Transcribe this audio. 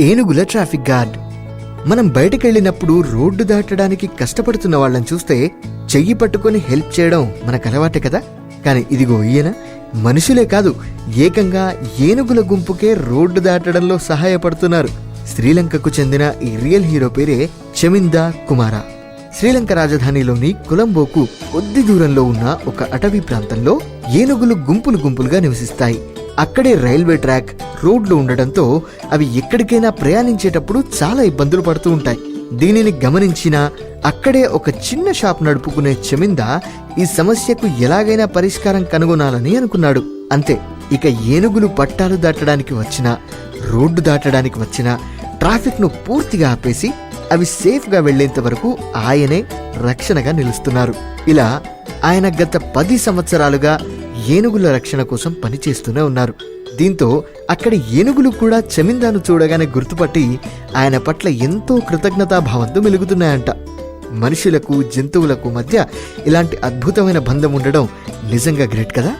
ఏనుగుల traffic gourd. మనం బయటకెళ్ళినప్పుడు road దాటడానికి కష్టపడుతున్న వాళ్ళని చూస్తే చెయ్యి పట్టుకొని హెల్ప్ చేయడం మనకు అలవాటే కదా. కానీ ఇదిగో ఈయన మనుషులే కాదు ఏకంగా ఏనుగుల గుంపుకే రోడ్డు దాటడంలో సహాయపడుతున్నారు. శ్రీలంకకు చెందిన ఈ రియల్ హీరో పేరే చమిందా కుమారా. శ్రీలంక రాజధానిలోని కొలంబోకు కొద్ది దూరంలో ఉన్న ఒక అటవీ ప్రాంతంలో ఏనుగులు గుంపులు గుంపులుగా నివసిస్తాయి. అక్కడే రైల్వే ట్రాక్ రోడ్లు ఉండడంతో అవి ఎక్కడికైనా ప్రయాణించేటప్పుడు చాలా ఇబ్బందులు పడుతూ ఉంటాయి. దీనిని గమనించిన అక్కడే ఒక చిన్న షాప్ నడుపుకునే చమింద ఈ సమస్యకు ఎలాగైనా పరిష్కారం కనుగొనాలని అనుకున్నాడు. అంతే ఇక ఏనుగులు పట్టాలు దాటడానికి వచ్చినా రోడ్డు దాటడానికి వచ్చినా ట్రాఫిక్ను పూర్తిగా ఆపేసి అవి సేఫ్గా వెళ్ళేంత వరకు ఆయనే రక్షణగా నిలుస్తున్నారు. ఇలా ఆయన గత పది సంవత్సరాలుగా ఏనుగుల రక్షణ కోసం పనిచేస్తూనే ఉన్నారు. దీంతో అక్కడి ఏనుగులు కూడా చమిందాను చూడగానే గుర్తుపట్టి ఆయన పట్ల ఎంతో కృతజ్ఞతాభావంతో మెలుగుతున్నాయంట. మనుషులకు జంతువులకు మధ్య ఇలాంటి అద్భుతమైన బంధం ఉండడం నిజంగా గ్రేట్ కదా?